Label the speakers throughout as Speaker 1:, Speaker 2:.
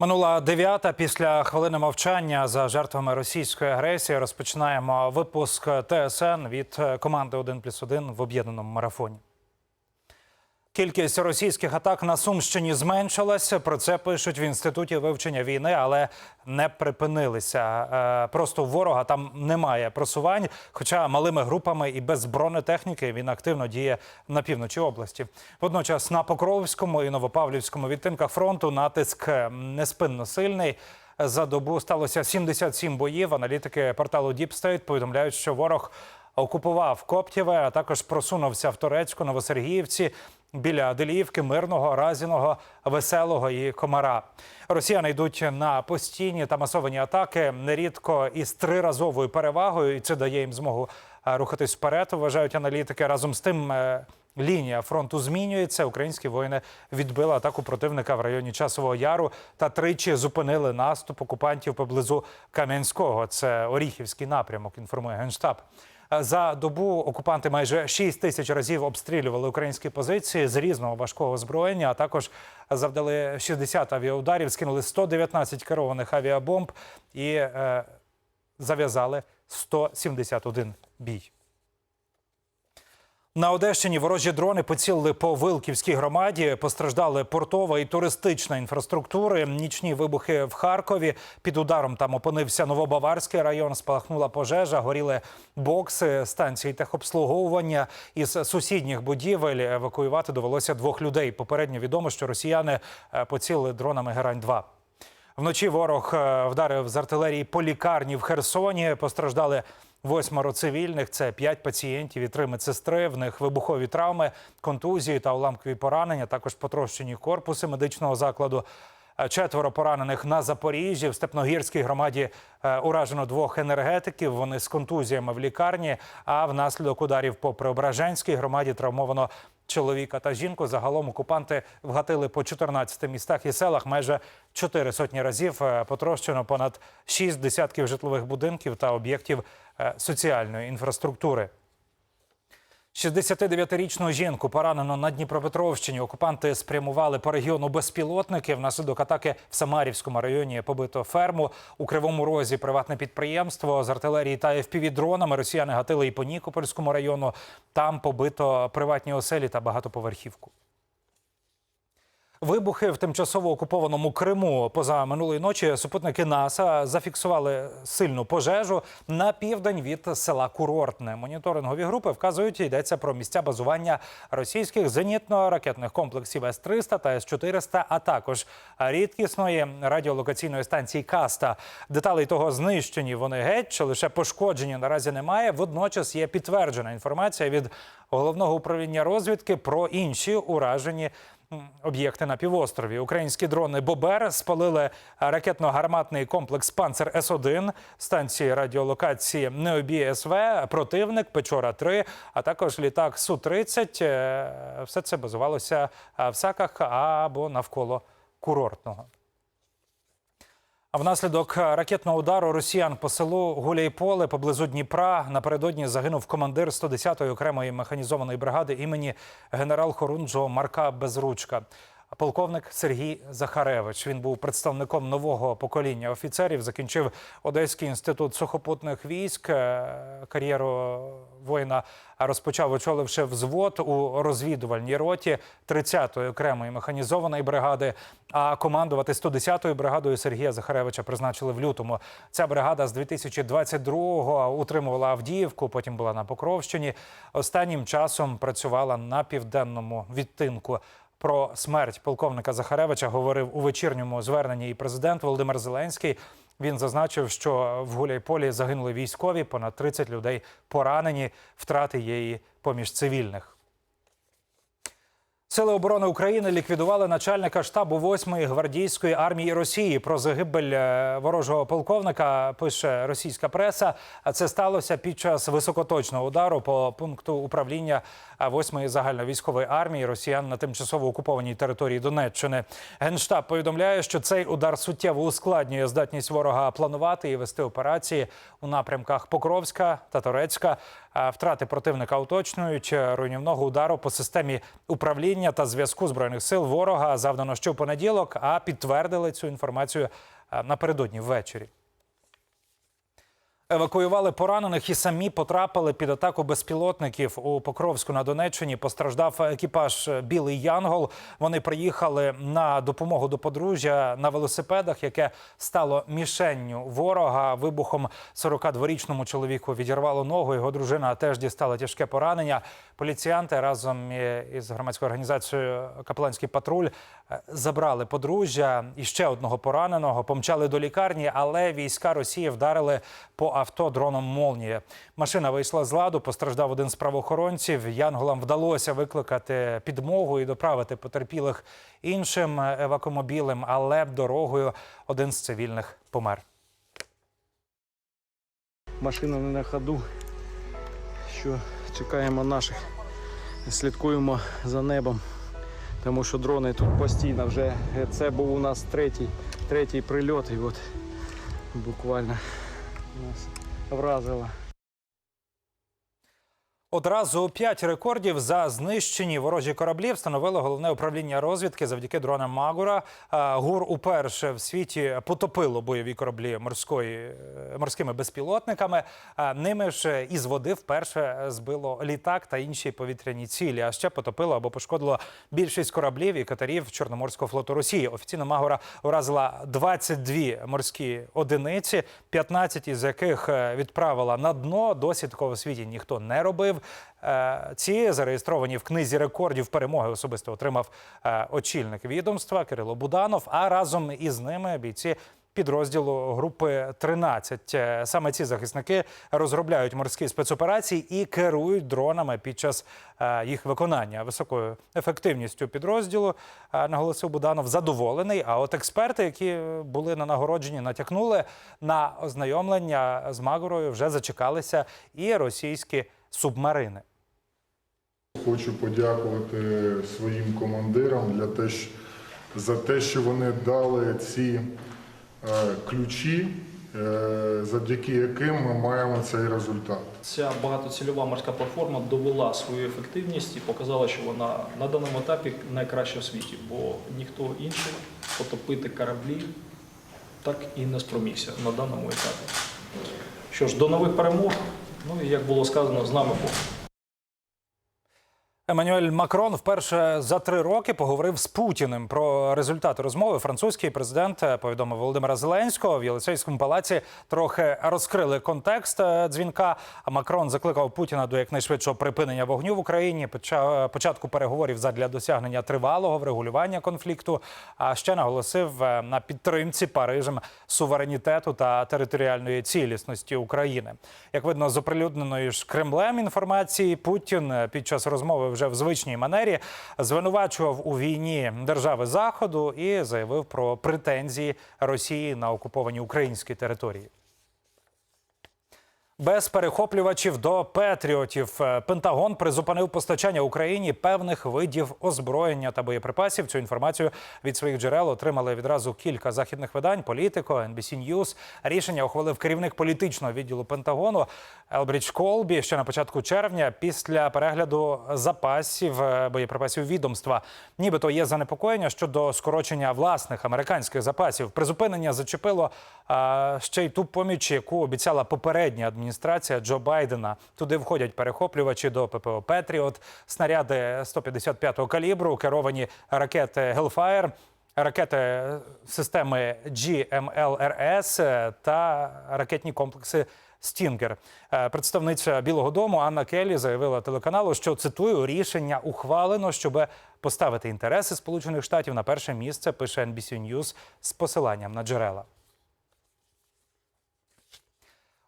Speaker 1: Минула дев'ята після хвилини мовчання за жертвами російської агресії. Розпочинаємо випуск ТСН від команди «1 плюс 1» в об'єднаному марафоні. Кількість російських атак на Сумщині зменшилася. Про це пишуть в інституті вивчення війни, але не припинилися. Е, Просто ворога там немає просувань. Хоча малими групами і без бронетехніки він активно діє на півночі області. Водночас на Покровському і Новопавлівському відтинках фронту натиск неспинно сильний. За добу сталося 77 боїв. Аналітики порталу Deep повідомляють, що ворог окупував Коптєве, а також просунувся в Турецьку, Новосергіївці, біля Аделіївки, Мирного, Разіного, Веселого і Комара. Росіяни йдуть на постійні та масовані атаки, нерідко із триразовою перевагою, і це дає їм змогу е, рухатись вперед. Вважають аналітики. Разом з тим е, лінія фронту змінюється. Українські воїни відбили атаку противника в районі Часового Яру та тричі зупинили наступ окупантів поблизу Кам'янського. Це Оріхівський напрямок. Інформує генштаб. За добу окупанти майже 6 тисяч разів обстрілювали українські позиції з різного важкого озброєння. А також завдали 60 авіаударів, скинули 119 керованих авіабомб і е, зав'язали 171 бій. На Одещині ворожі дрони поцілили по Вилківській громаді. Постраждали портова і туристична інфраструктури. Нічні вибухи в Харкові. Під ударом там опинився Новобаварський район. Спалахнула пожежа, горіли бокси, станції техобслуговування. Із сусідніх будівель евакуювати довелося двох людей. Попередньо відомо, що росіяни е, поцілили дронами Герань 2 Вночі ворог е, вдарив з артилерії по лікарні в Херсоні. Постраждали восьмеро цивільних. Це п'ять пацієнтів і три медсестри. В них вибухові травми, контузії та уламкові поранення. Також потрощені корпуси медичного закладу. Е, Четверо поранених на Запоріжжі в Степногірській громаді е, уражено двох енергетиків. Вони з контузіями в лікарні. А внаслідок ударів по Преображенській громаді травмовано чоловіка та жінку. Загалом окупанти вгатили по 14 містах і селах. Майже чотири сотні разів Е, потрощено понад шість десятків житлових будинків та об'єктів соціальної інфраструктури. 69-річну жінку поранено на Дніпропетровщині. Окупанти спрямували по регіону безпілотники. Внаслідок атаки в Самарівському районі побито ферму. У Кривому Розі приватне підприємство з артилерії та FPV-дронами. Росіяни гатили і по Нікопольському району. Там побито приватні оселі та багатоповерхівку. Вибухи в тимчасово окупованому Криму поза минулої ночі супутники НАСА зафіксували сильну пожежу на південь від села Курортне. Моніторингові групи вказують, йдеться про місця базування російських зенітно-ракетних комплексів С-300 та С-400, а також рідкісної радіолокаційної станції Каста. Деталей того знищені вони геть, чи лише пошкоджені наразі немає. Водночас є підтверджена інформація від головного управління розвідки про інші уражені об'єкти на півострові. Українські дрони Бобер спалили ракетно-гарматний комплекс Панцер С-1, станції радіолокації Необі СВ, противник Печора 3 а також літак Су-30. Е, Все це базувалося в Саках або навколо курортного. Внаслідок ракетного удару росіян по селу Гуляйполе поблизу Дніпра напередодні загинув командир 110-ї окремої механізованої бригади імені генерал-хорунжого Марка Безручка. Полковник Сергій Захаревич. Він був представником нового покоління офіцерів. Закінчив Одеський інститут сухопутних військ. Е, Кар'єру воїна розпочав, очоливши взвод у розвідувальній роті 30-ї окремої механізованої бригади. А командувати 110-ю бригадою Сергія Захаревича призначили в лютому. Ця бригада з 2022-го утримувала Авдіївку, потім була на Покровщині. Останнім часом працювала на південному відтинку. Про смерть полковника Захаревича говорив у вечірньому зверненні і президент Володимир Зеленський. Він зазначив, що в Гуляйполі загинули військові, понад 30 людей поранені. Втрати є і поміж цивільних. Сили оборони України ліквідували начальника штабу 8-ї гвардійської армії Росії. Про загибель е, ворожого полковника пише російська преса. А це сталося під час високоточного удару по пункту управління 8-ї загальновійськової армії Росіян на тимчасово окупованій території Донеччини. Генштаб повідомляє, що цей удар суттєво ускладнює здатність ворога планувати і вести операції у напрямках Покровська та Торецька. Втрати противника уточнюють руйнівного удару по системі управління та зв'язку збройних сил ворога завдано ще в понеділок, а підтвердили цю інформацію е, напередодні ввечері. Евакуювали поранених і самі потрапили під атаку безпілотників у Покровську на Донеччині. Постраждав екіпаж Білий Янгол. Вони приїхали на допомогу до подружжя на велосипедах, яке стало мішенню ворога. Вибухом 42-річному чоловіку відірвало ногу. Його дружина теж дістала тяжке поранення. Поліціянти разом із громадською організацією Капеланський патруль забрали подружжя і ще одного пораненого. Помчали до лікарні, але війська Росії вдарили по авто дроном Молнія. Машина вийшла з ладу. Постраждав один з правоохоронців. Янголам вдалося викликати підмогу і доправити потерпілих іншим евакомобілем, але дорогою один з цивільних помер.
Speaker 2: Машина не на ходу. Що чекаємо наших, слідкуємо за небом, тому що дрони тут постійно вже. Це був у нас третій, третій прильот, і от буквально нас вразило.
Speaker 1: Одразу п'ять рекордів за знищені ворожі кораблі встановило головне управління розвідки завдяки дронам Магура. ГУР уперше в світі потопило бойові кораблі морської е, морськими безпілотниками. Ними ж із води вперше збило літак та інші повітряні цілі. А ще потопило або пошкодило більшість кораблів і катерів Чорноморського флоту Росії. Офіційно Магура уразила 22 морські одиниці, 15 із яких е, відправила на дно. Досі такого в світі ніхто не робив. Е, Ці зареєстровані в книзі рекордів перемоги особисто отримав е, очільник відомства Кирило Буданов. А разом із ними бійці підрозділу групи 13. Е, Саме ці захисники розробляють морські спецоперації і керують дронами під час їх виконання. Високою ефективністю підрозділу наголосив Буданов задоволений. А от експерти, які були на нагородженні, натякнули на ознайомлення з Магорою, вже зачекалися і російські субмарини.
Speaker 3: Хочу подякувати своїм командирам для те, що- за те, що вони дали ці е, ключі, е, завдяки яким ми маємо цей результат.
Speaker 4: Ця багатоцільова морська платформа довела свою ефективність і показала, що вона на даному етапі найкраща в світі, бо ніхто інший потопити кораблі так і не спромігся на даному етапі. Що ж, до нових перемог. Ну і як було сказано, з нами Бог.
Speaker 1: Еммануель Макрон вперше за три роки поговорив з Путіним про результати розмови. Французький президент е, повідомив Володимира Зеленського в Єлисейському палаці. Трохи розкрили контекст е, дзвінка. Макрон закликав Путіна до якнайшвидшого припинення вогню в Україні. поча- початку переговорів задля досягнення тривалого врегулювання конфлікту. А ще наголосив е, на підтримці Парижем суверенітету та територіальної цілісності України. Як видно з оприлюдненої ж Кремлем інформації, Путін е, під час розмови вже в звичній манері звинувачував у війні держави Заходу і заявив про претензії Росії на окуповані українські території. Без перехоплювачів до Петріотів Е, Пентагон призупинив постачання Україні певних видів озброєння та боєприпасів. Цю інформацію від своїх джерел отримали відразу кілька західних видань. Політико, NBC News. Рішення ухвалив керівник політичного відділу Пентагону Елбрідж Колбі ще на початку червня після перегляду запасів е, боєприпасів відомства. Нібито є занепокоєння щодо скорочення власних американських запасів. Призупинення зачепило ще й ту поміч, яку обіцяла попередня адміністрація Джо Байдена. Туди входять перехоплювачі до ППО Петріот, снаряди 155-го калібру, керовані ракети Hellfire, ракети системи GMLRS та ракетні комплекси. Стінгер, представниця Білого Дому Анна Келлі заявила телеканалу, що цитую рішення ухвалено, щоб поставити інтереси Сполучених Штатів на перше місце. Пише NBC News з посиланням на джерела.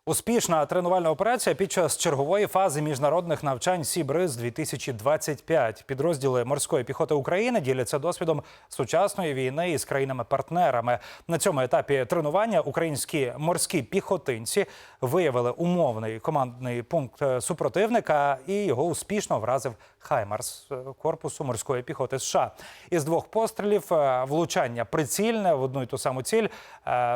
Speaker 1: Успішна тренувальна операція під час чергової фази міжнародних навчань Сібриз 2025 Підрозділи морської піхоти України діляться досвідом сучасної війни із країнами-партнерами. На цьому етапі тренування українські морські піхотинці виявили умовний командний пункт е, супротивника і його успішно вразив Хаймарс е, корпусу морської піхоти США. Із двох пострілів е, влучання прицільне в одну й ту саму ціль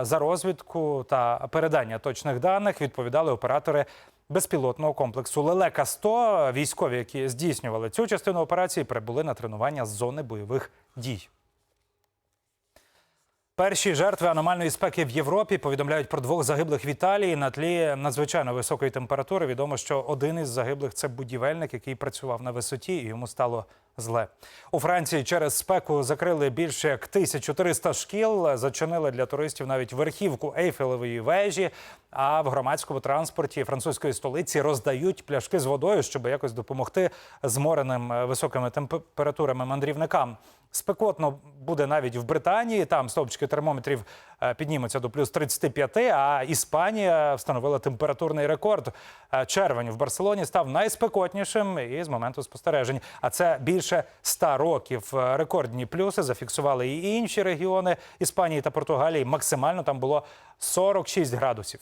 Speaker 1: за розвідку та передання точних даних відповідали оператори безпілотного комплексу Лелека 100 Військові, які здійснювали цю частину операції, прибули на тренування з зони бойових дій. Перші жертви аномальної спеки в Європі повідомляють про двох загиблих в Італії на тлі надзвичайно високої температури. Відомо, що один із загиблих це будівельник, який працював на висоті, і йому стало зле. У Франції через спеку закрили більше як 1300 шкіл, зачинили для туристів навіть верхівку Ейфелевої вежі. А в громадському транспорті французької столиці роздають пляшки з водою, щоб якось допомогти змореним е, високими температурами мандрівникам. Спекотно буде навіть в Британії. Там стовпчики термометрів е, піднімуться до плюс 35, а Іспанія встановила температурний рекорд. Е, Червень в Барселоні став найспекотнішим із моменту спостережень. А це більше 100 років. Е, Рекордні плюси зафіксували і інші регіони Іспанії та Португалії. Максимально там було 46 градусів.